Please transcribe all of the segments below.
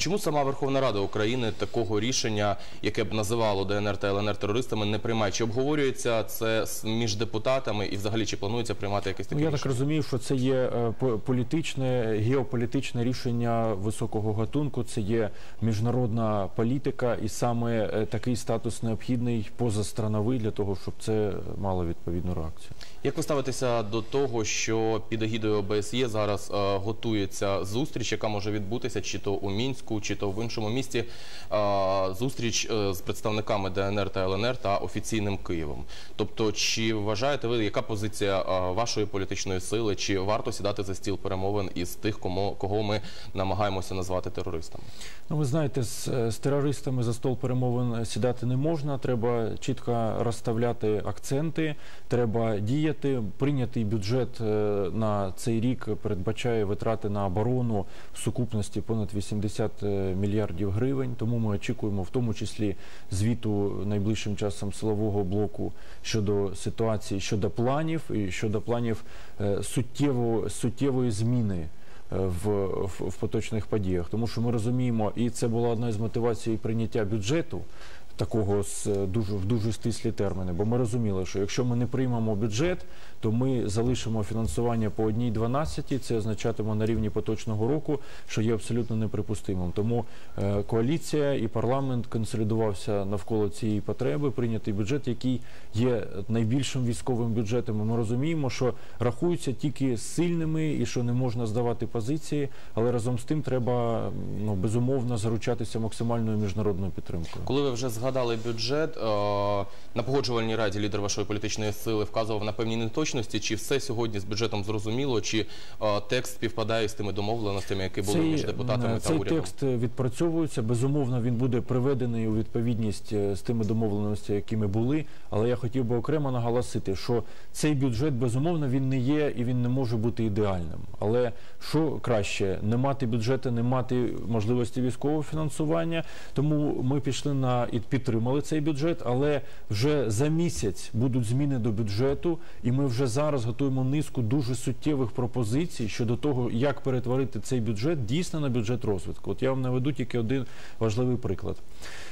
Чому сама Верховна Рада України такого рішення, яке б називало ДНР та ЛНР терористами, не приймає? Чи обговорюється це між депутатами і взагалі чи планується приймати якесь Ну, таке я так розумію, що це є е, політичне, геополітичне рішення високого гатунку. Це є міжнародна політика, і саме е, такий статус необхідний позастрановий для того, щоб це мало відповідну реакцію. Як ви ставитеся до того, що під егідою ОБСЄ зараз е, готується зустріч, яка може відбутися чи то у Мінську, чи то в іншому місті? е, зустріч е, з представниками ДНР та ЛНР та офіційним Києвом. Тобто, чи вважаєте ви, яка позиція е, вашої політичної сили? Чи варто сідати за стіл перемовин із тих, кого ми намагаємося назвати терористами? Ну, ви знаєте, з, терористами за стол перемовин сідати не можна. Треба чітко розставляти акценти, треба діяти. Прийнятий бюджет на цей рік передбачає витрати на оборону в сукупності понад 80 мільярдів гривень. Тому ми очікуємо, в тому числі звіту найближчим часом силового блоку щодо ситуації, щодо планів і щодо планів е, суттєво, суттєвої зміни е, в поточних подіях, тому що ми розуміємо, і це була одна з мотивацій прийняття бюджету. Такого з е, дуже в дуже стислі терміни, бо ми розуміли, що якщо ми не приймемо бюджет, то ми залишимо фінансування по одній 12, Це означатиме на рівні поточного року, що є абсолютно неприпустимим. Тому е, коаліція і парламент консолідувався навколо цієї потреби. Прийнятий бюджет, який є найбільшим військовим бюджетом. Ми розуміємо, що рахуються тільки сильними і що не можна здавати позиції, але разом з тим треба ну безумовно заручатися максимальною міжнародною підтримкою. Коли ви вже згадали бюджет, е, на погоджувальній раді лідер вашої політичної сили вказував на певні неточності, чи все сьогодні з бюджетом зрозуміло, чи е, текст співпадає з тими домовленостями, які були між депутатами та цей текст відпрацьовується. Безумовно, він буде приведений у відповідність е, з тими домовленостями, якими були. Але я хотів би окремо наголосити, що цей бюджет безумовно він не є і він не може бути ідеальним. Але що краще не мати бюджету, не мати можливості військового фінансування. Тому ми пішли на і підтримали цей бюджет, але вже за місяць будуть зміни до бюджету, і ми вже зараз готуємо низку дуже суттєвих пропозицій щодо того, як перетворити цей бюджет дійсно на бюджет розвитку. От я вам наведу тільки один важливий приклад.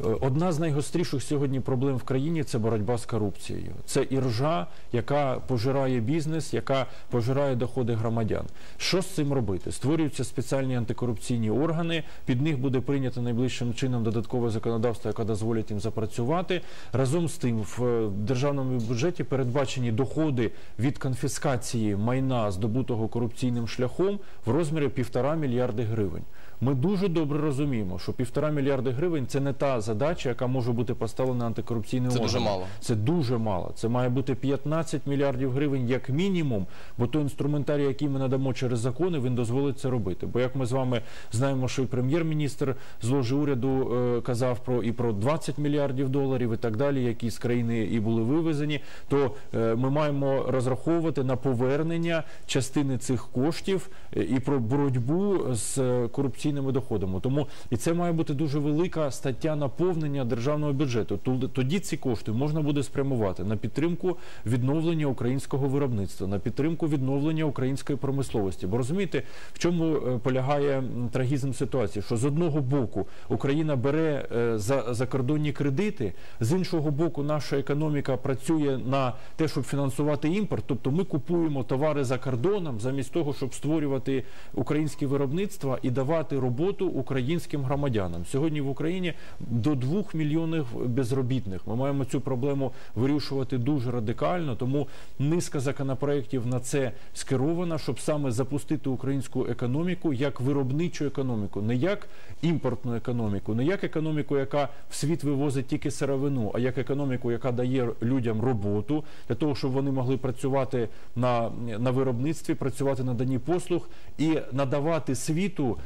Е, Одна з найгостріших сьогодні проблем в країні це боротьба з корупцією. Це іржа, яка пожирає бізнес, яка пожирає доходи громадян. Що з цим робити? Створюються спеціальні антикорупційні органи. Під них буде прийнято найближчим чином додаткове законодавство, яке дозволить їм запрацювати. Разом з тим, в е, державному бюджеті передбачені доходи від конфіскації майна, здобутого корупційним шляхом, в розмірі півтора мільярди гривень. Ми дуже добре розуміємо, що півтора мільярди гривень це не та задача, яка може бути поставлена антикорупційним Це дуже мало. Це дуже мало. Це має бути 15 мільярдів гривень як мінімум, бо той інструментарій, який ми надамо через закони, він дозволить це робити. Бо як ми з вами знаємо, що і прем'єр-міністр з ложі уряду е, казав про і про 20 мільярдів доларів і так далі, які з країни і були вивезені, то е, ми маємо розраховувати на повернення частини цих коштів е, і про боротьбу з е, корупційними доходами. Тому і це має бути дуже велика стаття наповнення державного бюджету. Ту- Тоді ці кошти можна буде спрямувати на підтримку відновлення українського виробництва, на підтримку відновлення української промисловості. Бо розумієте, в чому е, полягає трагізм ситуації? Що з одного боку Україна бере е, за закордонні кредити, з іншого боку, наша економіка працює на те, щоб фінансувати імпорт. Тобто ми купуємо товари за кордоном, замість того, щоб створювати українське виробництво і давати роботу українським громадянам. Сьогодні в Україні до 2 мільйонів безробітних. Ми маємо цю проблему вирішувати дуже радикально, тому низка законопроєктів на це скерована, щоб саме запустити українську економіку як виробничу економіку, не як імпортну економіку, не як економіку, яка в світ вивозить тільки сировину, а як економіку, яка дає людям роботу для того, щоб вони могли працювати на, на виробництві, працювати на дані послуг і надавати світу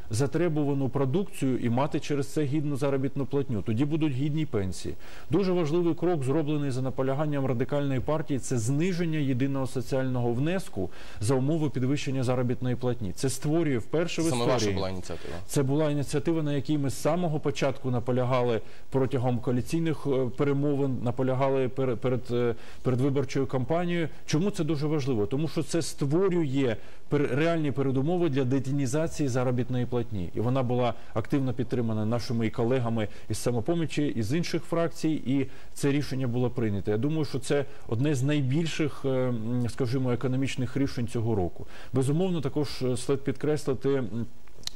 затребувану продукцію і мати через це гідну заробітну платню. Тоді будуть гідні пенсії. Дуже важливий крок, зроблений за наполяганням радикальної партії, це зниження єдиного соціального внеску за умови підвищення заробітної платні. Це створює вперше в історії. була ініціатива. Це була ініціатива, на якій ми з самого початку наполягали протягом коаліційних е, перемовин, наполягали перед, перед, передвиборчою кампанією. Чому це дуже важливо? Тому що це створює реальні передумови для детінізації заробітної платні. Україні, і вона була активно підтримана нашими і колегами із самопомічі, із інших фракцій, і це рішення було прийнято. Я думаю, що це одне з найбільших, е, скажімо, економічних рішень цього року. Безумовно, також е, слід підкреслити.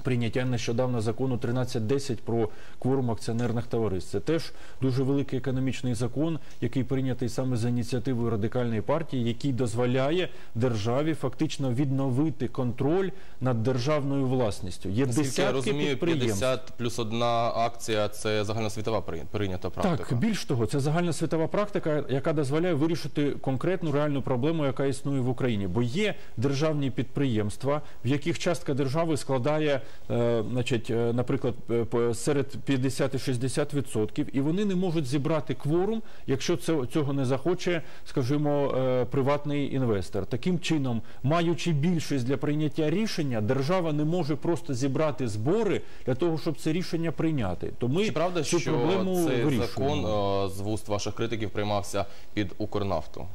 Прийняття нещодавно закону 1310 про кворум акціонерних товариств. Це теж дуже великий економічний закон, який прийнятий саме за ініціативою радикальної партії, який дозволяє державі фактично відновити контроль над державною власністю. Є Наскільки я десятки розумію, підприємств. 50 плюс одна акція це загальносвітова при- прийнята практика. Так, більш того, це загальна світова практика, яка дозволяє вирішити конкретну реальну проблему, яка існує в Україні. Бо є державні підприємства, в яких частка держави складає, значить, е, наприклад, е, серед 50 і 60 відсотків, і вони не можуть зібрати кворум, якщо цього не захоче, скажімо, е, приватний інвестор. Таким чином, маючи більшість для прийняття рішення, держава не може просто зібрати збори для того, щоб це рішення прийняти. То ми Чи правда, цю що проблему цей вирішуємо. закон е, з вуст ваших критиків приймався під Укрнафту?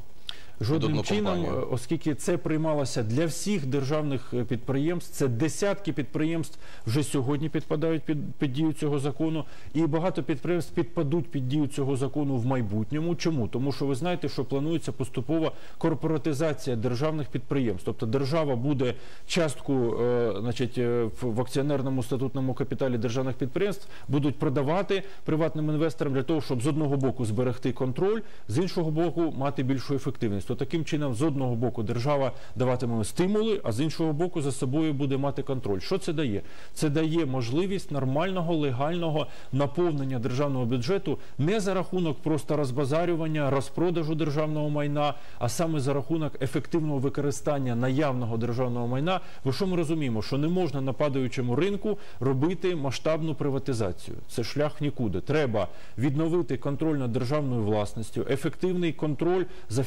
Жодним чином, компанію. е, оскільки це приймалося для всіх державних е, підприємств, це десятки підприємств вже сьогодні підпадають під, під дію цього закону, і багато підприємств підпадуть під дію цього закону в майбутньому. Чому? Тому що ви знаєте, що планується поступова корпоратизація державних підприємств. Тобто держава буде частку, е, значить, в акціонерному статутному капіталі державних підприємств будуть продавати приватним інвесторам для того, щоб з одного боку зберегти контроль, з іншого боку мати більшу ефективність. То таким чином, з одного боку, держава даватиме стимули, а з іншого боку, за собою буде мати контроль. Що це дає? Це дає можливість нормального легального наповнення державного бюджету не за рахунок просто розбазарювання, розпродажу державного майна, а саме за рахунок ефективного використання наявного державного майна. Бо що ми розуміємо, що не можна на падаючому ринку робити масштабну приватизацію. Це шлях нікуди. Треба відновити контроль над державною власністю, ефективний контроль за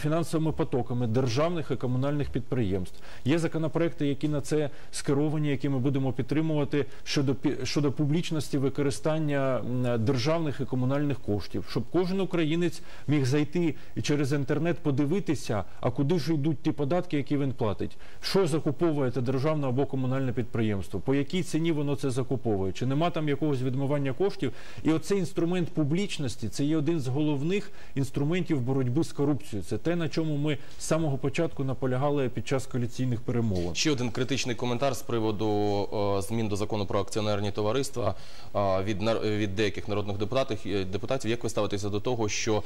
фінансовими потоками державних і комунальних підприємств. Є законопроекти, які на це скеровані, які ми будемо підтримувати щодо щодо публічності використання державних і комунальних коштів, щоб кожен українець міг зайти через інтернет подивитися, а куди ж йдуть ті податки, які він платить, що закуповує те державне або комунальне підприємство, по якій ціні воно це закуповує, чи нема там якогось відмивання коштів. І оцей інструмент публічності це є один з головних інструментів боротьби з корупцією. Це те, на чому ми з самого початку наполягали під час коаліційних перемовин. Ще один критичний коментар з приводу е, змін до закону про акціонерні товариства е, від від деяких народних депутатів. е, Депутатів, як ви ставитеся до того, що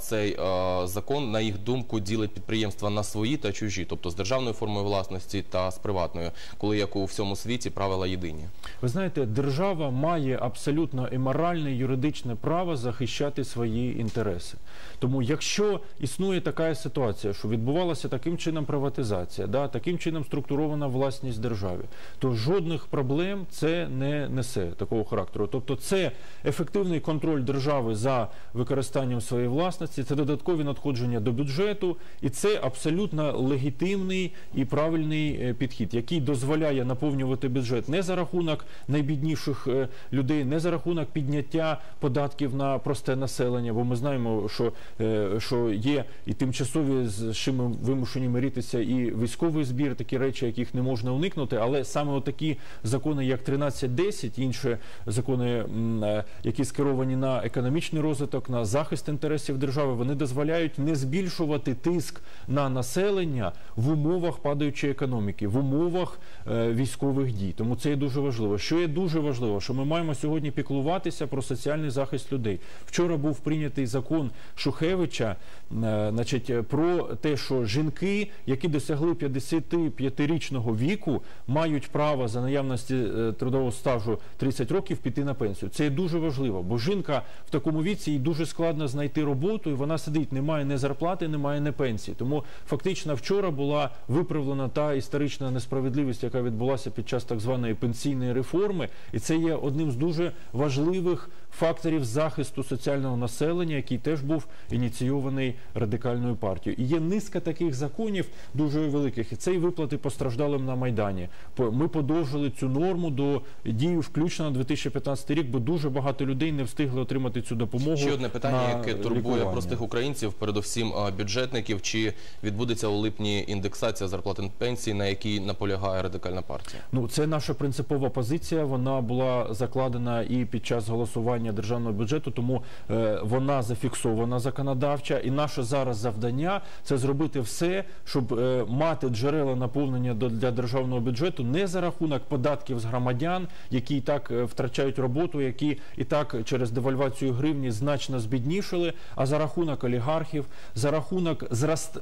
цей закон, на їх думку, ділить підприємства на свої та чужі, тобто з державною формою власності та з приватною, коли як у всьому світі правила єдині? Ви знаєте, держава має абсолютно і моральне, і юридичне право захищати свої інтереси. Тому, якщо існує така ситуація, що відбувалася таким чином приватизація, да, таким чином структурована власність держави, то жодних проблем це не несе такого характеру. Тобто, це ефективний контроль держави за використанням своєї власності, це додаткові надходження до бюджету, і це абсолютно легітимний і правильний е, підхід, який дозволяє наповнювати бюджет не за рахунок найбідніших е, людей, не за рахунок підняття податків на просте населення. Бо ми знаємо, що, е, що є і тимчасові з чим вимушені миритися, і військовий збір, такі речі, яких не можна уникнути. Але саме такі закони, як 1310, інші закони, е, які скеровані на економічний розвиток, на захист інтересів держави, вони дозволяють не збільшувати тиск на населення в умовах падаючої економіки, в умовах е, військових дій. Тому це є дуже важливо. Що є дуже важливо, що ми маємо сьогодні піклуватися про соціальний захист людей. Вчора був прийнятий закон Шухевича, е, значить, про те, що жінки, які досягли 55-річного віку, мають право за наявності е, трудового стажу 30 років піти на пенсію. Це дуже важливо, бо жінка в такому віці їй дуже складно знайти роботу, і вона сидить, немає ні зарплати, немає ні пенсії. Тому фактично вчора була виправлена та історична несправедливість, яка відбулася під час так званої пенсійної реформи, і це є одним з дуже важливих факторів захисту соціального населення, який теж був ініційований радикальною партією. І є низка таких законів дуже великих. І це і виплати постраждалим на майдані. Ми подовжили цю норму до дії включно на 2015 рік, бо дуже багато людей не встигли отримати цю допомогу. Ще одне питання, яке турбує лікування. простих українців, передусім бюджетників. Чи відбудеться у липні індексація зарплат і пенсій, на якій наполягає радикальна партія? Ну, це наша принципова позиція. Вона була закладена і під час голосування державного бюджету, тому е, вона зафіксована законодавча. І наше зараз завдання це зробити все, щоб е, мати джерела наповнення до, для державного бюджету не за рахунок податків з громадян, які і так е, втрачають роботу, які і так через девальвацію гривні значно збіднішили, а за рахунок олігархів, за рахунок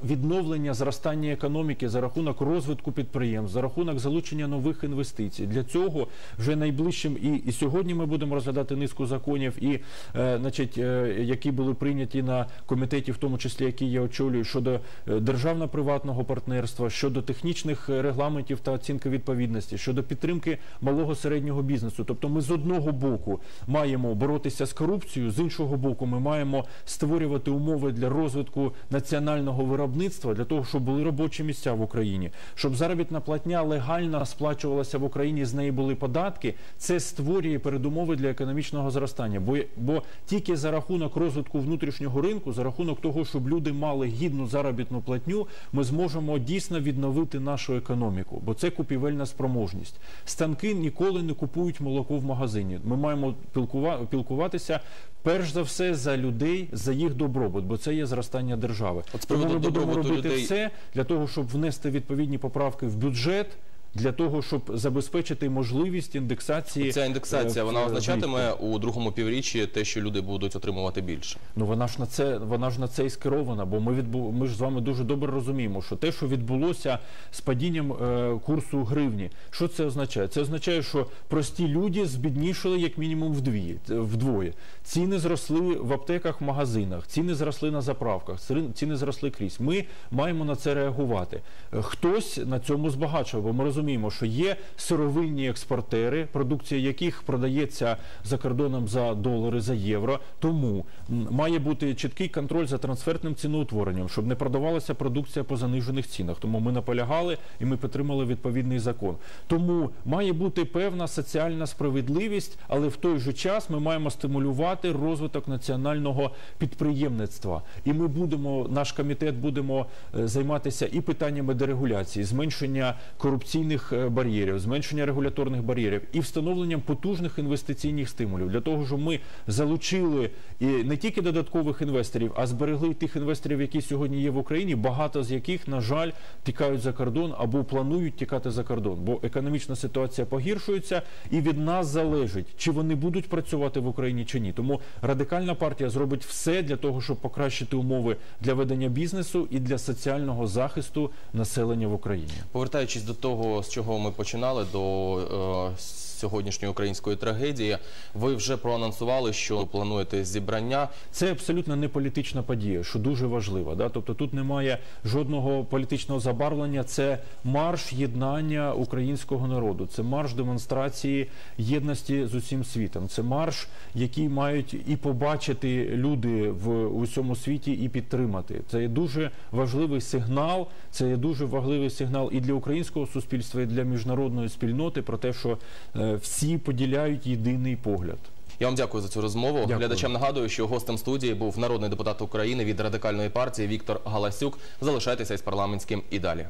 відновлення зростання економіки, за рахунок розвитку підприємств, за рахунок залучення нових інвестицій. Для цього вже найближчим і, і сьогодні ми будемо розглядати низку законів, і е, значить, е, які були прийняті на комітеті, в тому числі які я очолюю, щодо е, державно-приватного партнерства, щодо технічних регламентів та оцінки відповідності, щодо підтримки малого середнього бізнесу. Тобто, ми з одного боку маємо боротися з корупцією, з іншого боку, ми маємо створювати умови для розвитку національного виробництва, для того, щоб були робочі місця в Україні, щоб заробітна платня легально сплачувалася в Україні, з неї були податки. Це створює передумови для економічного зростання. Бо, бо тільки за рахунок розвитку внутрішнього ринку, за рахунок того, щоб люди мали гідну заробітну платню, ми зможемо дійсно відновити нашу економіку, бо це купівельна спроможність. Станки ніколи не купують молоко в магазині. Ми маємо пілкува- пілкуватися перш за все за людей, за їх добробут, бо це є зростання держави. От Тому ми будемо робити людей- все для того, щоб внести відповідні поправки в бюджет. Для того щоб забезпечити можливість індексації Ця індексація е, вона означатиме у другому півріччі те, що люди будуть отримувати більше. Ну вона ж на це вона ж на це і скерована, бо ми відбу, ми ж з вами дуже добре розуміємо, що те, що відбулося з падінням е, курсу гривні, що це означає? Це означає, що прості люди збіднішали як мінімум вдві вдвоє. Ціни зросли в аптеках, в магазинах, ціни зросли на заправках, ціни- ціни зросли крізь. Ми маємо на це реагувати. Е, Хтось на цьому збагачував, бо ми розуміємо, що є сировинні експортери, продукція яких продається за кордоном за долари, за євро. Тому має бути чіткий контроль за трансфертним ціноутворенням, щоб не продавалася продукція по занижених цінах. Тому ми наполягали і ми підтримали відповідний закон. Тому має бути певна соціальна справедливість, але в той же час ми маємо стимулювати розвиток національного підприємництва. І ми будемо, наш комітет будемо е, займатися і питаннями дерегуляції, зменшення корупційних е, бар'єрів, зменшення регуляторних бар'єрів і встановленням потужних інвестиційних стимулів для того, щоб ми залучили і не тільки додаткових інвесторів, а зберегли тих інвесторів, які сьогодні є в Україні, багато з яких, на жаль, тікають за кордон або планують тікати за кордон, бо економічна ситуація погіршується, і від нас залежить, чи вони будуть працювати в Україні чи ні. Тому радикальна партія зробить все для того, щоб покращити умови для ведення бізнесу і для соціального захисту населення в Україні. Повертаючись до того, з чого ми починали, до е, сьогоднішньої української трагедії, ви вже проанонсували, що плануєте зібрання. Це абсолютно не політична подія, що дуже важливо. Да? Тобто тут немає жодного політичного забарвлення. Це марш єднання українського народу, це марш демонстрації єдності з усім світом. Це марш, який мають і побачити люди в усьому світі, і підтримати. Це є дуже важливий сигнал. Це є дуже важливий сигнал і для українського суспільства, і для міжнародної спільноти про те, що е, всі поділяють єдиний погляд. Я вам дякую за цю розмову. Дякую. Глядачам нагадую, що гостем студії був народний депутат України від радикальної партії Віктор Галасюк. Залишайтеся із парламентським і далі.